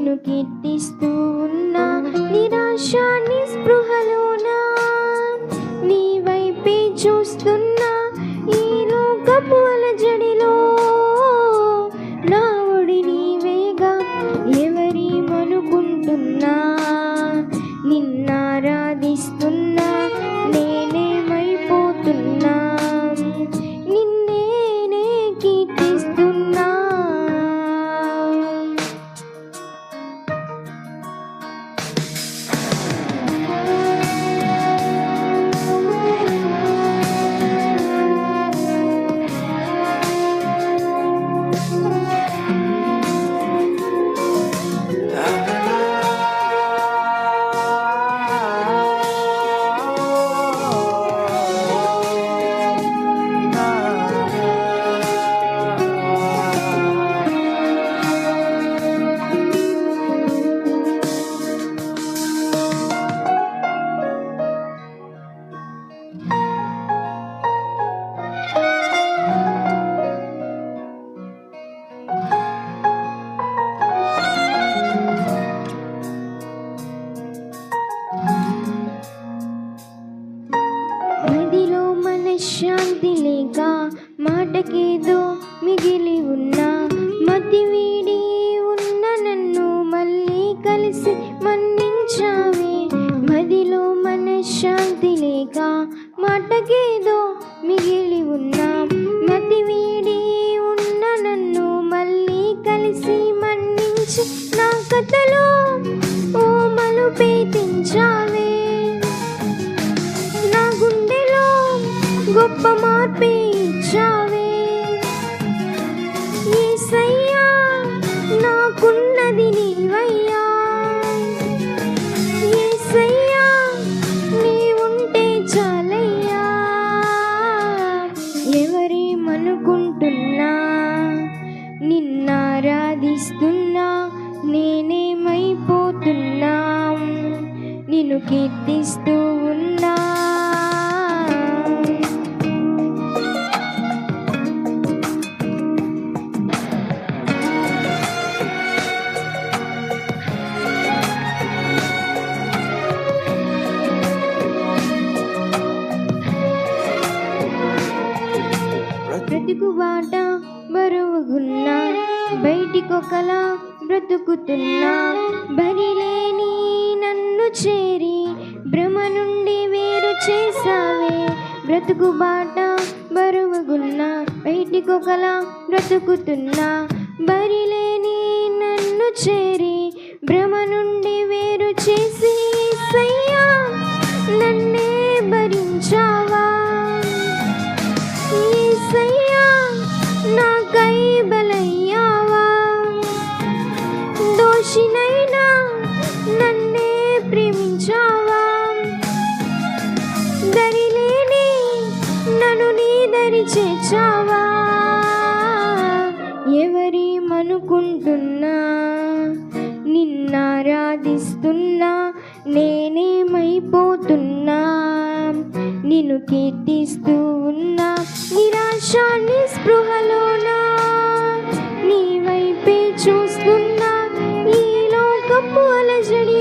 నేను కీర్తిస్తూ ఉన్నా నిరాశ నిస్పృహలోనా? నీ వైపే చూస్తున్నా మాటకేదో మిగిలి ఉన్నా మతి వీడి ఉన్న నన్ను మళ్ళీ కలిసి మన్నించావే. మదిలో మనశ్శాంతి లేక మాటకేదో మిగిలి ఉన్నా మతి వీడి ఉన్న నన్ను మళ్ళీ కలిసి మన్నించి నా కథలో ఓ మలుపే తెంచావే నా గుండెలో గొప్ప మార్పే ఇచ్చావే. సయ్యా నాకున్నది నీవయ్యా. యేసయ్యా నీవుంటే చాలయ్యా. ఎవరేమనుకుంటున్నా నిన్నారాధిస్తున్నా నేనేమైపోతున్నా. నిన్ను కీర్తి బాట బరువుగున్నా బయటికొకలా బ్రతుకుతున్నా. బరిలేని నన్ను చేరి భ్రమ నుండి వేరు చేసావే బ్రతుకు బాట బరువుగున్నా బయటికొకలా బ్రతుకుతున్నా. బరిలేని నన్ను చేరి చేచావా ఎవరేమనుకుంటున్నా నిన్నారాధిస్తున్నా నేనేమైపోతున్నా? నిన్ను కీర్తిస్తూ ఉన్నా నిరాశ నిస్పృహలోనా? నీ వైపే చూస్తున్నా ఈ కప్పు అలజడి